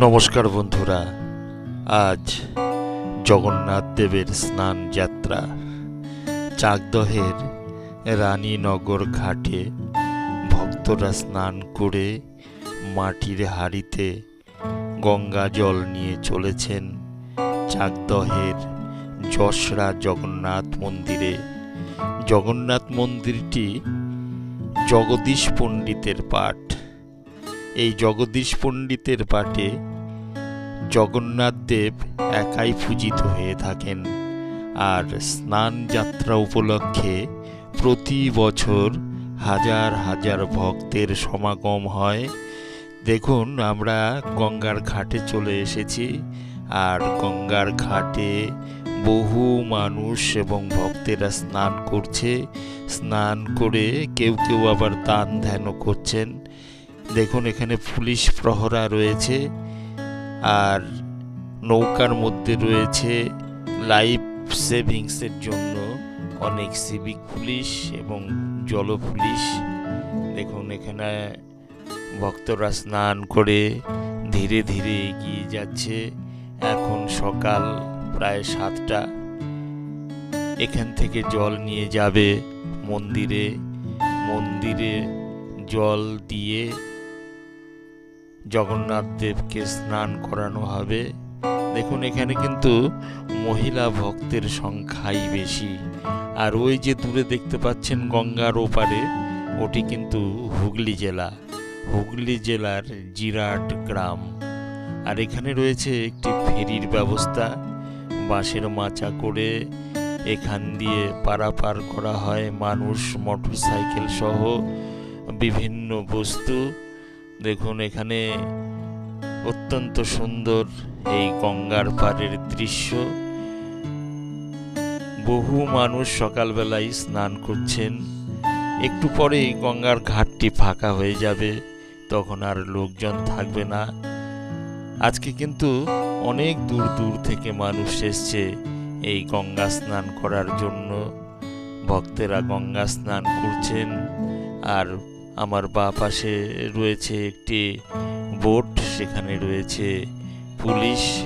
নমস্কার বন্ধুরা, আজ জগন্নাথ দেবের স্নান যাত্রা চাকদহের রানীনগর ঘাটে ভক্তরা স্নান করে মাটির হাঁড়িতে গঙ্গা জল নিয়ে চলেছেন চাকদহের যশরা জগন্নাথ মন্দিরে। জগন্নাথ মন্দিরটি জগদীশ পণ্ডিতের পাঠ। এই জগদীশ পণ্ডিতের পাঠে জগন্নাথ দেব একাই পূজিত হয়ে থাকেন আর স্নান যাত্রা উপলক্ষে প্রতি বছর হাজার হাজার ভক্তের সমাগম হয়। দেখুন, আমরা গঙ্গার ঘাটে চলে এসেছি আর গঙ্গার ঘাটে বহু মানুষ এবং ভক্তেরা স্নান করছে। স্নান করে কেউ কেউ আবার দান ধ্যানও করছেন। দেখুন, এখানে পুলিশ প্রহরা রয়েছে আর নৌকার মধ্যে রয়েছে লাইফ সেভিংসের জন্য অনেক সিভিক পুলিশ এবং জল পুলিশ। দেখুন, এখানে ভক্তরা স্নান করে ধীরে ধীরে এগিয়ে যাচ্ছে। এখন সকাল প্রায় সাতটা। এখান থেকে জল নিয়ে যাবে মন্দিরে। মন্দিরে জল দিয়ে জগন্নাথ দেবকে স্নান করানো হবে। দেখুন, এখানে কিন্তু মহিলা ভক্তের সংখ্যাই বেশি। আর ওই যে দূরে দেখতে পাচ্ছেন গঙ্গার ওপারে, ওটি কিন্তু হুগলি জেলা। হুগলি জেলার জিরাট গ্রাম। আর এখানে রয়েছে একটি ফেরির ব্যবস্থা। বাঁশের মাচা করে এখান দিয়ে পারাপার করা হয় মানুষ, মোটরসাইকেল সহ বিভিন্ন বস্তু। দেখুন, এখানে অত্যন্ত সুন্দর এই গঙ্গার পাড়ের দৃশ্য। বহু মানুষ সকালবেলায় স্নান করছেন। একটু পরেই গঙ্গার ঘাটটি ফাঁকা হয়ে যাবে, তখন আর লোকজন থাকবে না। আজকে কিন্তু অনেক দূর দূর থেকে মানুষ এসছে এই গঙ্গা স্নান করার জন্য। ভক্তেরা গঙ্গা স্নান করছেন আর আমার বা পাশে রয়েছে একটি বোট, সেখানে রয়েছে পুলিশ।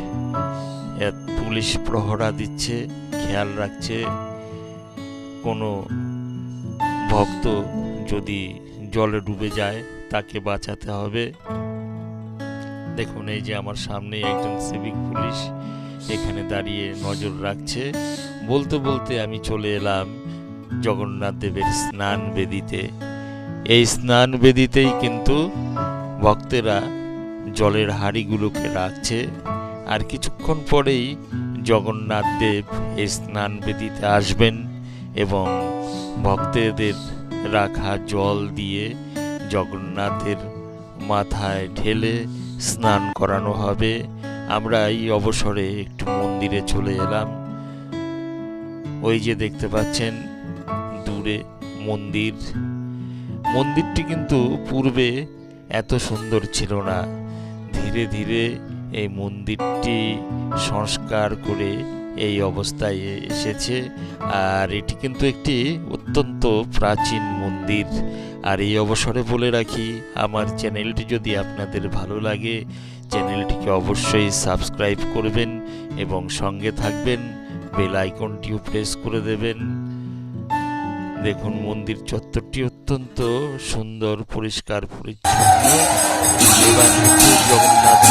পুলিশ প্রহরা দিচ্ছে, খেয়াল রাখছে। কোনো ভক্ত যদি জলে ডুবে যায়, তাকে বাঁচাতে হবে। দেখুন, এই যে আমার সামনে একজন সিভিক পুলিশ, এখানে দাঁড়িয়ে নজর রাখছে। বলতে বলতে আমি চলে এলাম জগন্নাথ দেবের স্নান বেদিতে। এই স্নান বেদিতেই কিন্তু ভক্তেরা জলের হাঁড়িগুলোকে রাখছে। আর কিছুক্ষণ পরেই জগন্নাথ দেব এই স্নান বেদিতে আসবেন এবং ভক্তদের রাখা জল দিয়ে জগন্নাথের মাথায় ঢেলে স্নান করানো হবে। আমরা এই অবসরে একটু মন্দিরে চলে এলাম। ওই যে দেখতে পাচ্ছেন, দূরে মন্দির। মন্দিরটি কিন্তু পূর্বে এত সুন্দর ছিল না। ধীরে ধীরে এই মন্দিরটি সংস্কার করে এই অবস্থায় এসেছে। আর এটি কিন্তু একটি অত্যন্ত প্রাচীন মন্দির। আর এই অবসরে বলে রাখি, আমার চ্যানেলটি যদি আপনাদের ভালো লাগে, চ্যানেলটিকে অবশ্যই সাবস্ক্রাইব করবেন এবং সঙ্গে থাকবেন, বেল আইকনটিও প্রেস করে দেবেন। দেখুন মন্দির চত্বরটি অত্যন্ত সুন্দর পরিষ্কার পরিচ্ছন্ন। জগন্নাথ